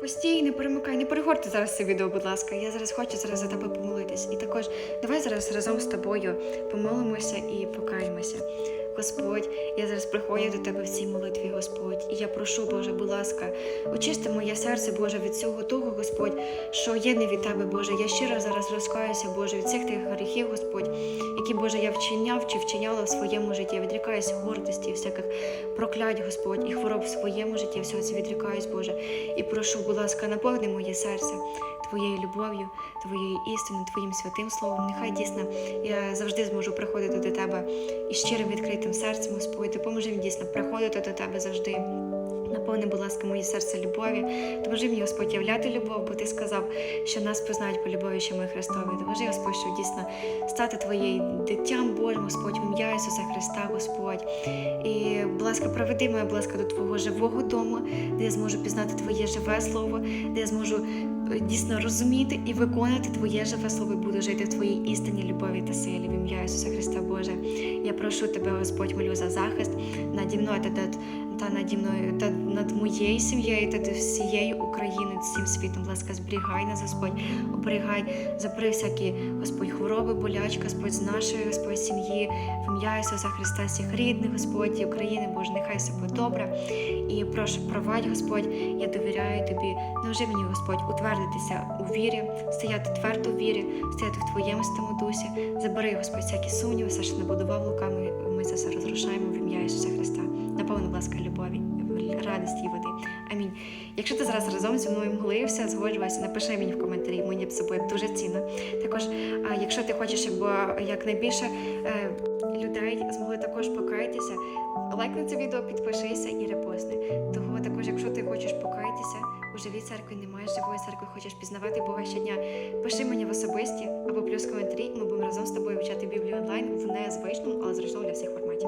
Постій, не перемикай, не перегорти зараз це відео, будь ласка. Я зараз хочу зараз за тебе помолитись. І також давай зараз разом з тобою помолимося і покаємося. Господь, я зараз приходжу до тебе в цій молитві, Господь, я прошу, Боже, будь ласка, очисти моє серце, Боже, від всього того, Господь, що є не від тебе, Боже. Я щиро зараз розкаюся, Боже, від всіх тих гріхів, Господь, які, Боже, я вчиняв чи вчиняла в своєму житті. Я відрікаюся гордості, всяких проклять, Господь, і хвороб в своєму житті. Всього це відрікаюсь, Боже. І прошу, будь ласка, наповни моє серце Твоєю любов'ю, Твоєю істиною, Твоїм святим словом. Нехай дійсно я завжди зможу приходити до Тебе і щирим відкритим серцем, Господь. Допоможи мені дійсно приходити до Тебе завжди. Наповни, будь ласка, моє серце любові. Допоможи мені, Господь, являти любов, бо ти сказав, що нас познають по любові, що ми Христові. Допоможи, Господь, щоб дійсно стати Твоєю дитям Божим, Господь, ім'я Ісуса Христа, Господь. І, будь ласка, проведи мене, будь ласка, до Твого живого дому, де я зможу пізнати Твоє живе слово, де я зможу е, дійсно розуміти і виконати Твоє живе слово, і буду жити в Твоїй істині, любові та силі в ім'я Ісуса Христа Боже. Я прошу Тебе, Господь, молю за захист наді мною та та наді мною та над моєю сім'єю та всією Україною, всім світом. Ласка, зберігай нас, Господь, оберігай, забери всякі, Господь, хвороби, болячки, Господь, з нашої, Господь, сім'ї, в ім'я Ісуса Христа, всіх рідних, Господь, України, Боже, нехай все буде добре. І прошу, провадь, Господь, я довіряю тобі. Невже мені, Господь, утвердитися у вірі, стояти твердо в вірі, стояти в Твоєму стому дусі. Забери, Господь, всякі сумніви, все, що набудував луками, ми це все розрушаємо в ім'я Ісуса Христа. Наповни, будь ласка, любові, радості і води. Амінь. Якщо ти зараз разом зі мною молився, згоджувався, напиши мені в коментарі, мені це буде дуже цінно. Також, якщо ти хочеш, щоб якнайбільше е, людей змогли також покаятися, лайкни це відео, підпишися і репостни. Того також, якщо ти хочеш покаятися, у живій церкві немає живої церкви, хочеш пізнавати Бога щодня, пиши мені в особисті або плюс коментарі, ми будемо разом з тобою вивчати Біблію онлайн в незвичному, але зручному для всіх форматі.